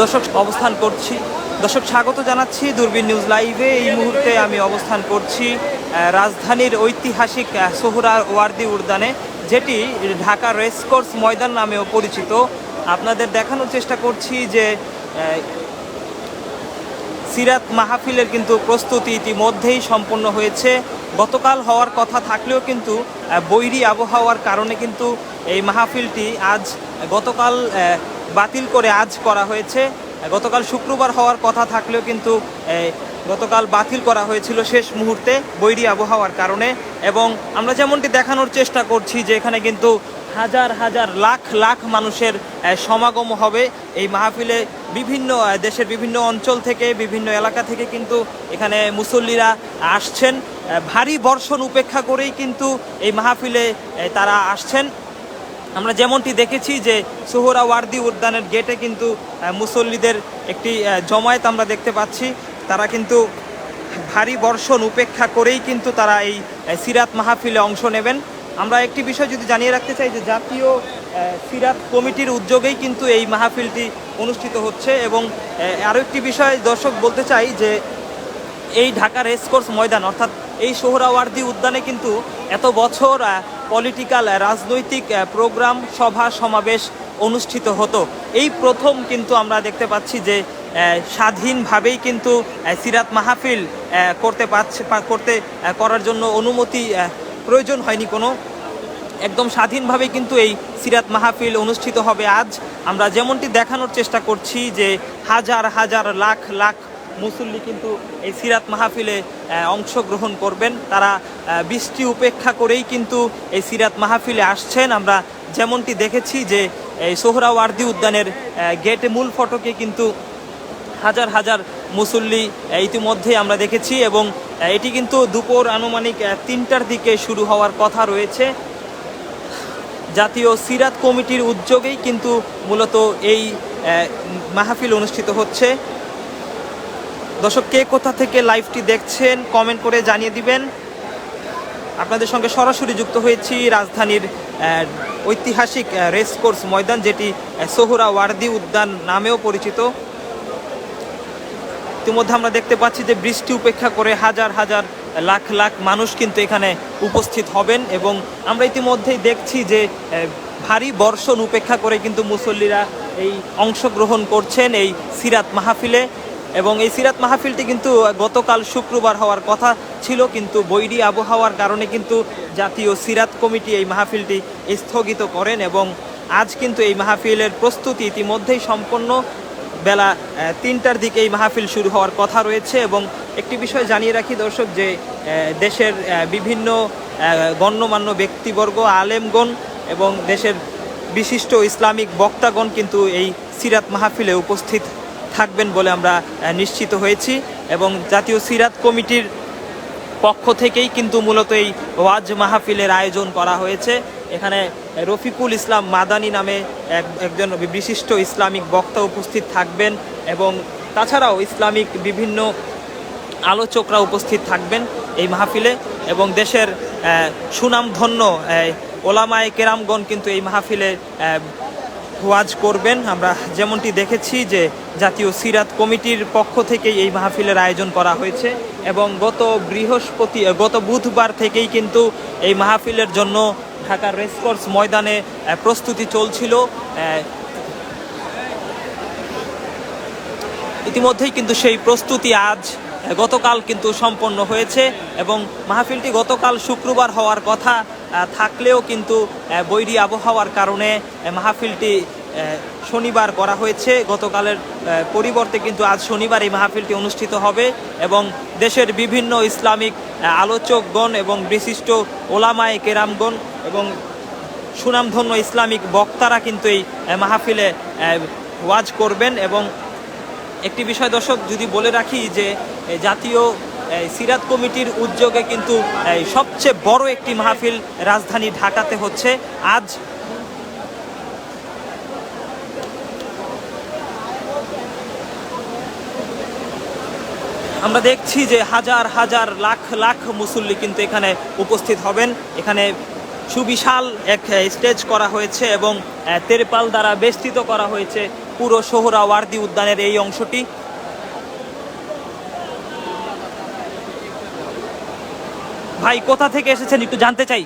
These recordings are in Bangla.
দর্শক, অবস্থান করছি। দর্শক, স্বাগত জানাচ্ছি দূরবীন নিউজ লাইভে। এই মুহূর্তে আমি অবস্থান করছি রাজধানীর ঐতিহাসিক সোহরার ওয়ার্দি উদ্যানে, যেটি ঢাকা রেসকোর্স ময়দান নামেও পরিচিত। আপনাদের দেখানোর চেষ্টা করছি যে সিরাত মাহফিলের কিন্তু প্রস্তুতি ইতিমধ্যেই সম্পন্ন হয়েছে। গতকাল হওয়ার কথা থাকলেও কিন্তু বৈরী আবহাওয়ার কারণে কিন্তু এই মাহফিলটি আজ গতকাল বাতিল করে আজ করা হয়েছে। গতকাল শুক্রবার হওয়ার কথা থাকলেও কিন্তু গতকাল বাতিল করা হয়েছিল শেষ মুহূর্তে বৈরী আবহাওয়ার কারণে। এবং আমরা যেমনটি দেখানোর চেষ্টা করছি যে এখানে কিন্তু হাজার হাজার লাখ লাখ মানুষের সমাগম হবে। এই মাহফিলে বিভিন্ন দেশের বিভিন্ন অঞ্চল থেকে, বিভিন্ন এলাকা থেকে কিন্তু এখানে মুসল্লিরা আসছেন। ভারী বর্ষণ উপেক্ষা করেই কিন্তু এই মাহফিলে তারা আসছেন। আমরা যেমনটি দেখেছি যে সোহরা ওয়ার্দি উদ্যানের গেটে কিন্তু মুসল্লিদের একটি জমায়েত আমরা দেখতে পাচ্ছি। তারা কিন্তু ভারী বর্ষণ উপেক্ষা করেই কিন্তু তারা এই সিরাত মাহফিলে অংশ নেবেন। আমরা একটি বিষয় যদি জানিয়ে রাখতে চাই যে জাতীয় সিরাত কমিটির উদ্যোগেই কিন্তু এই মাহফিলটি অনুষ্ঠিত হচ্ছে এবং আরও একটি বিষয় দর্শক বলতে চাই যে এই ঢাকা রেসকোর্স ময়দান, অর্থাৎ এই সোহরাওয়ার্দী উদ্যানে কিন্তু এত বছর পলিটিক্যাল রাজনৈতিক প্রোগ্রাম সভা, সমাবেশ অনুষ্ঠিত হতো। এই প্রথম কিন্তু আমরা দেখতে পাচ্ছি যে স্বাধীনভাবেই কিন্তু সিরাত মাহফিল করতে পারছে করতে করার জন্য অনুমতি প্রয়োজন হয়নি কোনো। একদম স্বাধীনভাবে কিন্তু এই সিরাত মাহফিল অনুষ্ঠিত হবে আজ। আমরা যেমনটি দেখানোর চেষ্টা করছি যে, হাজার হাজার, লাখ লাখ মুসল্লি কিন্তু এই সিরাত মাহফিলে অংশগ্রহণ করবেন। তারা বৃষ্টি উপেক্ষা করেই কিন্তু এই সিরাত মাহফিলে আসছেন। আমরা যেমনটি দেখেছি যে, এই সোহরাওয়ার্দি উদ্যানের গেটে মূল ফটকে কিন্তু হাজার হাজার মুসল্লি ইতিমধ্যে আমরা দেখেছি এবং এটি কিন্তু দুপুর আনুমানিক তিনটার দিকে শুরু হওয়ার কথা রয়েছে। জাতীয় সিরাত কমিটির উদ্যোগেই কিন্তু মূলত এই মাহফিল অনুষ্ঠিত হচ্ছে। দর্শক, কে কোথা থেকে লাইভটি দেখছেন কমেন্ট করে জানিয়ে দিবেন। আপনাদের সঙ্গে সরাসরি যুক্ত হয়েছি রাজধানীর ঐতিহাসিক রেসকোর্স ময়দান, যেটি সোহরা ওয়ার্দি উদ্যান নামেও পরিচিত। ইতিমধ্যে আমরা দেখতে পাচ্ছি যে বৃষ্টি উপেক্ষা করে হাজার হাজার লাখ লাখ মানুষ কিন্তু এখানে উপস্থিত হবেন এবং আমরা ইতিমধ্যেই দেখছি যে ভারী বর্ষণ উপেক্ষা করে কিন্তু মুসল্লিরা এই অংশগ্রহণ করছেন এই সিরাত মাহফিলে। এবং এই সিরাত মাহফিলটি কিন্তু গতকাল শুক্রবার হওয়ার কথা ছিল, কিন্তু বৈরী আবহাওয়ার কারণে কিন্তু জাতীয় সিরাত কমিটি এই মাহফিলটি স্থগিত করেন এবং আজ কিন্তু এই মাহফিলের প্রস্তুতি ইতিমধ্যেই সম্পন্ন। বেলা তিনটার দিকে এই মাহফিল শুরু হওয়ার কথা রয়েছে এবং একটি বিষয় জানিয়ে রাখি দর্শক যে দেশের বিভিন্ন গণ্যমান্য ব্যক্তিবর্গ, আলেমগণ এবং দেশের বিশিষ্ট ইসলামিক বক্তাগণ কিন্তু এই সিরাত মাহফিলে উপস্থিত। থাকবেন বলে আমরা নিশ্চিত হয়েছি এবং জাতীয় সিরাত কমিটির পক্ষ থেকেই কিন্তু মূলত এই ওয়াজ মাহফিলের আয়োজন করা হয়েছে। এখানে রফিকুল ইসলাম মাদানি নামে এক, একজন বিশিষ্ট ইসলামিক বক্তা উপস্থিত থাকবেন এবং তাছাড়াও ইসলামিক বিভিন্ন আলোচকরা উপস্থিত থাকবেন এই মাহফিলে এবং দেশের সুনামধন্য ওলামায় কেরামগণ কিন্তু এই মাহফিলে ওয়াজ করবেন। আমরা যেমনটি দেখেছি যে জাতীয় সিরাত কমিটির পক্ষ থেকে এই মাহফিলের আয়োজন করা হয়েছে এবং গত বৃহস্পতি গত বুধবার থেকেই কিন্তু এই মাহফিলের জন্য ঢাকার রেসকোর্স ময়দানে প্রস্তুতি চলছিল। ইতিমধ্যেই কিন্তু সেই প্রস্তুতি আজ গতকাল কিন্তু সম্পন্ন হয়েছে এবং মাহফিলটি গতকাল শুক্রবার হওয়ার কথা। থাকলেও কিন্তু বৈরী আবহাওয়ার কারণে মাহফিলটি শনিবার করা হয়েছে। গতকালের পরিবর্তে কিন্তু আজ শনিবার এই মাহফিলটি অনুষ্ঠিত হবে এবং দেশের বিভিন্ন ইসলামিক আলোচকগণ এবং বিশিষ্ট ওলামায়ে কেরামগণ এবং সুনামধন্য ইসলামিক বক্তারা কিন্তু এই মাহফিলে ওয়াজ করবেন এবং একটি বিষয় দর্শক যদি বলে রাখি যে জাতীয় সিরাত কমিটির উদ্যোগে কিন্তু সবচেয়ে বড় একটি মাহফিল রাজধানী ঢাকাতে হচ্ছে। আজ আমরা দেখছি যে হাজার হাজার লাখ লাখ মুসল্লি কিন্তু এখানে উপস্থিত হবেন। এখানে সুবিশাল এক স্টেজ করা হয়েছে এবং তেরপাল দ্বারা বেষ্টিত করা হয়েছে পুরো সোহরা ওয়ার্দি উদ্যানের এই অংশটি। ভাই, কোথা থেকে এসেছেন একটু জানতে চাই।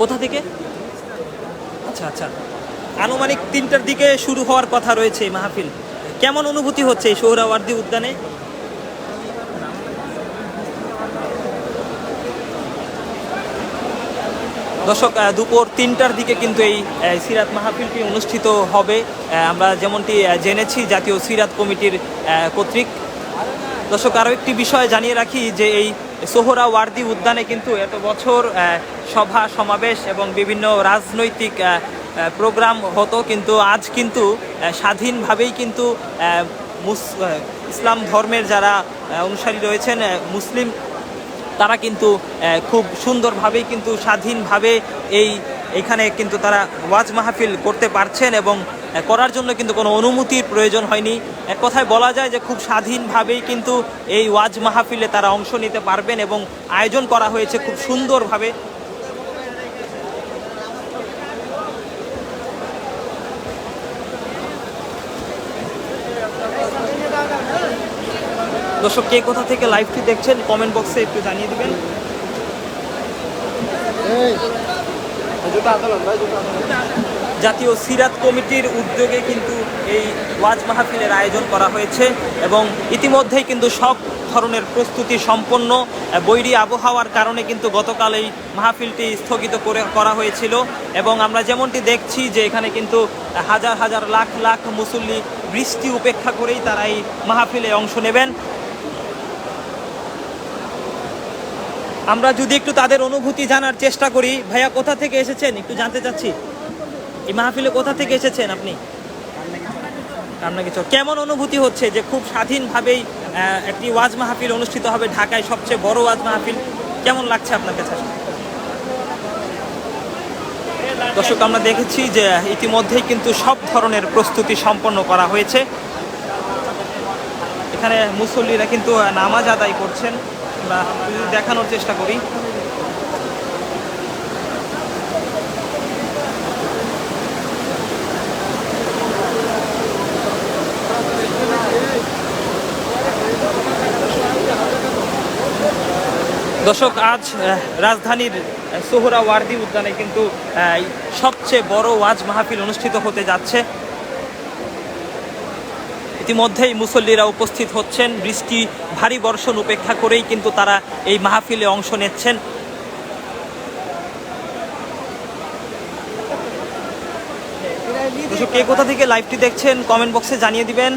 কোথা থেকে? আচ্ছা আচ্ছা। আনুমানিক তিনটার দিকে শুরু হওয়ার কথা রয়েছে মাহফিল। কেমন অনুভূতি হচ্ছে এই সোহরাওয়ার্দী উদ্যানে? দর্শক দুপুর তিনটার দিকে কিন্তু এই সিরাত মাহফিলটি অনুষ্ঠিত হবে। আমরা যেমনটি জেনেছি, জাতীয় সিরাত কমিটির কর্তৃক। দর্শক, আরও একটি বিষয় জানিয়ে রাখি যে এই সোহরা ওয়ার্দি উদ্যানে কিন্তু এত বছর সভা, সমাবেশ এবং বিভিন্ন রাজনৈতিক প্রোগ্রাম হতো কিন্তু আজ কিন্তু স্বাধীনভাবেই কিন্তু ইসলাম ধর্মের যারা অনুসারী রয়েছেন মুসলিম, তারা কিন্তু খুব সুন্দরভাবেই কিন্তু স্বাধীনভাবে এই, এখানে কিন্তু তারা ওয়াজ মাহফিল করতে পারছেন এবং করার জন্য কিন্তু কোনো অনুমতির প্রয়োজন হয়নি। এক কথায় বলা যায় যে খুব স্বাধীনভাবেই কিন্তু এই ওয়াজ মাহফিলে তারা অংশ নিতে পারবেন এবং আয়োজন করা হয়েছে খুব সুন্দরভাবে। দর্শক, কে কোথা থেকে লাইভটি দেখছেন কমেন্ট বক্সে একটু জানিয়ে দিবেন। জাতীয় সিরাত কমিটির উদ্যোগে কিন্তু এই ওয়াজ মাহফিলের আয়োজন করা হয়েছে এবং ইতিমধ্যেই কিন্তু সব ধরনের প্রস্তুতি সম্পন্ন। বৈরী আবহাওয়ার কারণে কিন্তু গতকাল এই মাহফিলটি স্থগিত করে করা হয়েছিল এবং আমরা যেমনটি দেখছি যে এখানে কিন্তু হাজার হাজার লাখ লাখ মুসল্লি বৃষ্টি উপেক্ষা করেই তারা এই মাহফিলে অংশ নেবেন। আমরা যদি একটু তাদের অনুভূতি জানার চেষ্টা করি, ভাইয়া কোথা থেকে এসেছেন? একটু জানতে চাচ্ছি। এই মাহফিলে কোথা থেকে এসেছেন আপনি? কিছু কেমন অনুভূতি হচ্ছে যে খুব স্বাধীনভাবেই একটি ওয়াজ মাহফিল অনুষ্ঠিত হবে ঢাকায় সবচেয়ে বড় ওয়াজ মাহফিল? কেমন লাগছে আপনার কাছে? দর্শক, আমরা দেখেছি যে ইতিমধ্যেই কিন্তু সব ধরনের প্রস্তুতি সম্পন্ন করা হয়েছে। এখানে মুসল্লিরা কিন্তু নামাজ আদায় করছেন। যদি দেখানোর চেষ্টা করি। দর্শক, আজ রাজধানীর সোহরা ওয়ার্দি উদ্যানে কিন্তু সবচেয়ে বড় ওয়াজ মাহফিল অনুষ্ঠিত হতে যাচ্ছে। ইতিমধ্যেই মুসল্লিরা উপস্থিত হচ্ছেন। বৃষ্টি, ভারী বর্ষণ উপেক্ষা করেই কিন্তু তারা এই মাহফিলে অংশ নিচ্ছেন। কে কোথা থেকে লাইভটি দেখছেন কমেন্ট বক্সে জানিয়ে দিবেন।